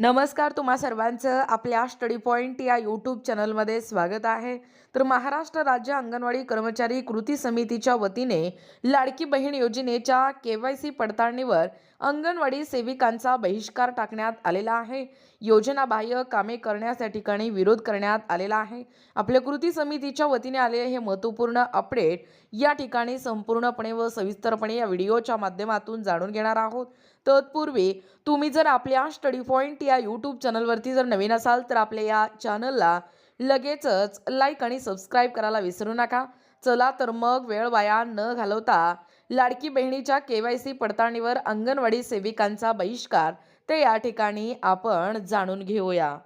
नमस्कार तुम्हा सर्वांचं आपल्या स्टडी पॉईंट या यूट्यूब चॅनलमध्ये स्वागत आहे. तर महाराष्ट्र राज्य अंगणवाडी कर्मचारी कृती समितीच्या वतीने लाडकी बहीण योजनेच्या के वाय सी पडताळणीवर अंगणवाडी सेविकांचा बहिष्कार टाकण्यात आलेला आहे. योजनाबाह्य कामे करण्यास या ठिकाणी विरोध करण्यात आलेला आहे. आपल्या कृती समितीच्या वतीने आलेले हे महत्त्वपूर्ण अपडेट या ठिकाणी संपूर्णपणे व सविस्तरपणे या व्हिडिओच्या माध्यमातून जाणून घेणार आहोत. तत्पूर्वी तुम्ही जर आपल्या स्टडी पॉईंट या यूट्यूब चॅनलवरती जर नवीन असाल तर आपल्या या चॅनलला लगेचच लाईक आणि सबस्क्राईब करायला विसरू नका. चला तर मग वेळ वाया न घालवता लाडकी बहिणीच्या के वाय सी पडताळणीवर अंगणवाडी सेविकांचा बहिष्कार ते या ठिकाणी आपण जाणून घेऊया.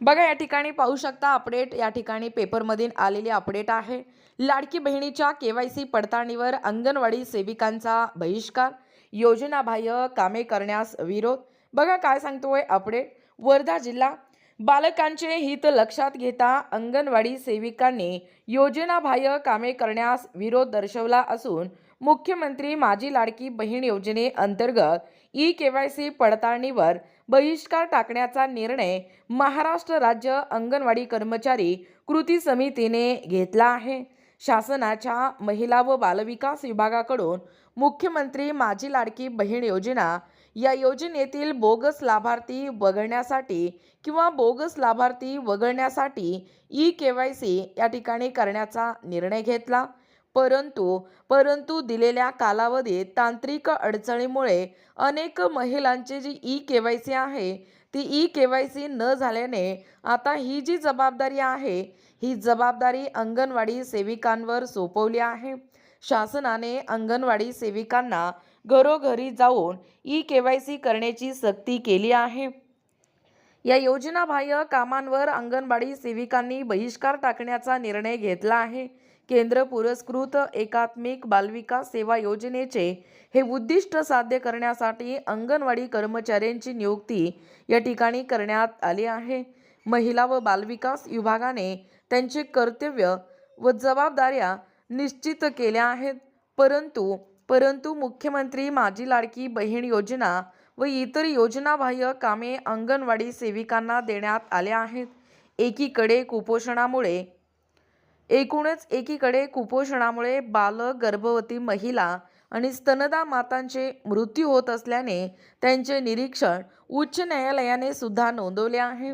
बघा या ठिकाणी पाहू शकता अपडेट या ठिकाणी पेपरमधील आलेली अपडेट आहे. लाडकी बहिणीच्या के वाय सी पडताळणीवर अंगणवाडी सेविकांचा बहिष्कार योजनाबाह्य कामे करण्यास विरोध. बघा काय सांगतोय अपडेट वर्धा जिल्हा. बालकांचे हित लक्षात घेता अंगणवाडी सेविकांनी योजनाबाह्य कामे करण्यास विरोध दर्शवला असून मुख्यमंत्री माझी लाडकी बहीण योजनेअंतर्गत ई के वाय सी पडताळणीवर बहिष्कार टाकण्याचा निर्णय महाराष्ट्र राज्य अंगणवाडी कर्मचारी कृती समितीने घेतला आहे. शासनाच्या महिला व बालविकास विभागाकडून मुख्यमंत्री माझी लाडकी बहीण योजना. या योजनेतील बोगस लाभार्थी वगळण्यासाठी किंवा बोगस लाभार्थी वगळण्यासाठी ई के वाय सी या ठिकाणी करण्याचा निर्णय घेतला. परंतु परंतु दिलेल्या कालावधीत तांत्रिक अडचणीमुळे अनेक महिलांची जी ई के वाय सी आहे ती ई के वाय सी न झाल्याने आता ही जी जबाबदारी आहे ही जबाबदारी अंगणवाडी सेविकांवर सोपवली आहे. शासनाने अंगणवाडी सेविकांना घरोघरी जाऊन ई के वाय सी करण्याची सक्ती केली आहे. या योजनाबाह्य कामांवर अंगणवाडी सेविकांनी बहिष्कार टाकण्याचा निर्णय घेतला आहे. केंद्र पुरस्कृत एकात्मिक बालविकास सेवा योजनेचे हे उद्दिष्ट साध्य करण्यासाठी अंगणवाडी कर्मचाऱ्यांची नियुक्ती या ठिकाणी करण्यात आली आहे. महिला व बालविकास विभागाने त्यांचे कर्तव्य व जबाबदाऱ्या निश्चित केल्या आहेत. परंतु परंतु मुख्यमंत्री माझी लाडकी बहीण योजना व इतर योजनाबाह्य कामे अंगणवाडी सेविकांना देण्यात आल्या आहेत. एकीकडे कुपोषणामुळे एकूणच एकीकडे कुपोषणामुळे बाल गर्भवती महिला आणि स्तनदा मातांचे मृत्यू होत असल्याने त्यांचे निरीक्षण उच्च न्यायालयाने सुद्धा नोंदवले आहे.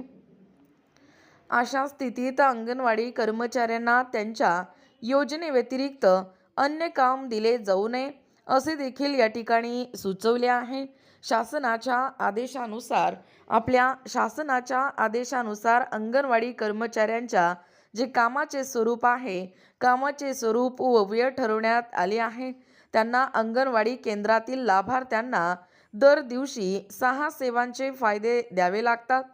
अशा स्थितीत अंगणवाडी कर्मचाऱ्यांना त्यांच्या योजनेव्यतिरिक्त अन्य काम दिले जाऊ नये असे देखील या ठिकाणी सुचवले आहे. शासनाच्या आदेशानुसार आपल्या शासनाच्या आदेशानुसार अंगणवाडी कर्मचाऱ्यांच्या जे कामाचे स्वरूप आहे कामाचे स्वरूप व वेळ ठरवण्यात आले आहे. त्यांना अंगणवाडी केंद्रातील लाभार्थ्यांना दर दिवशी सहा सेवांचे फायदे द्यावे लागतात.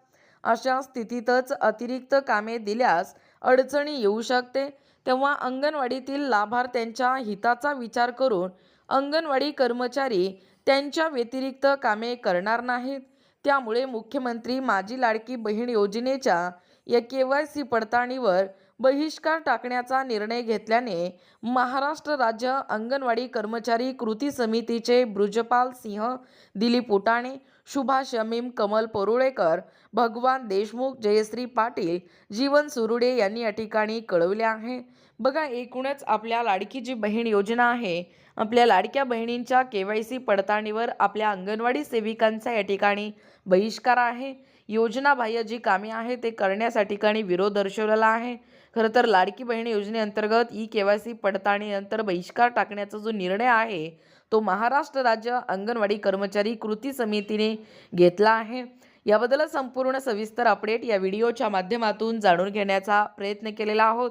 अशा स्थितीतच अतिरिक्त कामे दिल्यास अडचणी येऊ शकते. तेव्हा अंगणवाडीतील लाभार्थ्यांच्या हिताचा विचार करून अंगणवाडी कर्मचारी त्यांच्या व्यतिरिक्त कामे करणार नाहीत. त्यामुळे मुख्यमंत्री माझी लाडकी बहीण योजनेच्या या के वाय सी पडताळणीवर बहिष्कार टाकण्याचा निर्णय घेतल्याने महाराष्ट्र राज्य अंगणवाडी कर्मचारी कृती समितीचे ब्रुजपाल सिंह दिलीप उटाणे सुभाष यमीम कमल परुळेकर भगवान देशमुख जयश्री पाटील जीवन सुरुडे यांनी या ठिकाणी कळवले आहे. बघा एकूणच आपल्या लाडकी जी बहीण योजना आहे आपल्या लाडक्या बहिणींच्या के वाय सी पडताळणीवर आपल्या अंगणवाडी सेविकांचा या ठिकाणी बहिष्कार आहे. योजनाबाह्य जी कामे आहे ते करण्यासाठी ठिकाणी विरोध दर्शवलेला आहे. खरं तर लाडकी बहीण योजनेअंतर्गत ई के वाय सी पडताळणीनंतर बहिष्कार टाकण्याचा जो निर्णय आहे तो महाराष्ट्र राज्य अंगणवाडी कर्मचारी कृती समितीने घेतला आहे. याबद्दल संपूर्ण सविस्तर अपडेट या व्हिडिओच्या माध्यमातून जाणून घेण्याचा प्रयत्न केलेला आहोत.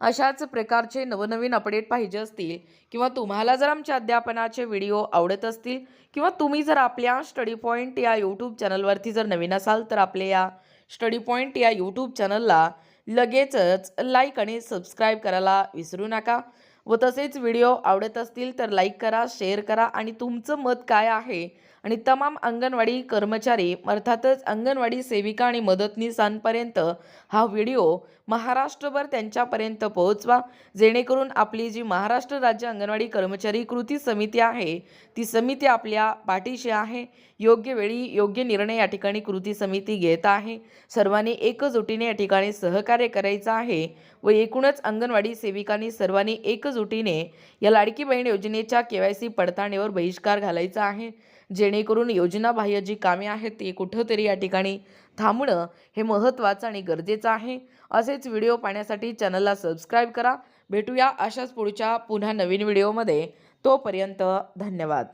अशाच प्रकारचे नवनवीन अपडेट पाहिजे असतील किंवा तुम्हाला जर आमच्या अध्यापनाचे व्हिडिओ आवडत असतील किंवा तुम्ही जर आपल्या स्टडी पॉईंट या यूट्यूब चॅनलवरती जर नवीन असाल तर आपल्या या स्टडी पॉईंट या यूट्यूब चॅनलला लगेचच लाईक आणि सबस्क्राईब करायला विसरू नका. व तसेच व्हिडिओ आवडत असतील तर लाईक करा शेअर करा आणि तुमचं मत काय आहे? आणि तमाम अंगणवाडी कर्मचारी अर्थातच अंगणवाडी सेविका आणि मदतनीसांपर्यंत हा व्हिडिओ महाराष्ट्रभर त्यांच्यापर्यंत पोहोचवा. जेणेकरून आपली जी महाराष्ट्र राज्य अंगणवाडी कर्मचारी कृती समिती आहे ती समिती आपल्या पाठीशी आहे. योग्य वेळी योग्य निर्णय या ठिकाणी कृती समिती घेत आहे. सर्वांनी एकजुटीने या ठिकाणी सहकार्य करायचं आहे व एकूणच अंगणवाडी सेविकांनी सर्वांनी एकजुटीने या लाडकी बहीण योजनेच्या के वाय सी पडताळणीवर बहिष्कार घालायचा आहे. जेणेकरून योजनाबाह्य जी कामे आहेत ती कुठंतरी या ठिकाणी थांबणं हे महत्त्वाचं आणि गरजेचं आहे. असेच व्हिडिओ पाहण्यासाठी चॅनलला सबस्क्राईब करा. भेटूया अशाच पुढच्या पुन्हा नवीन व्हिडिओमध्ये. तोपर्यंत धन्यवाद.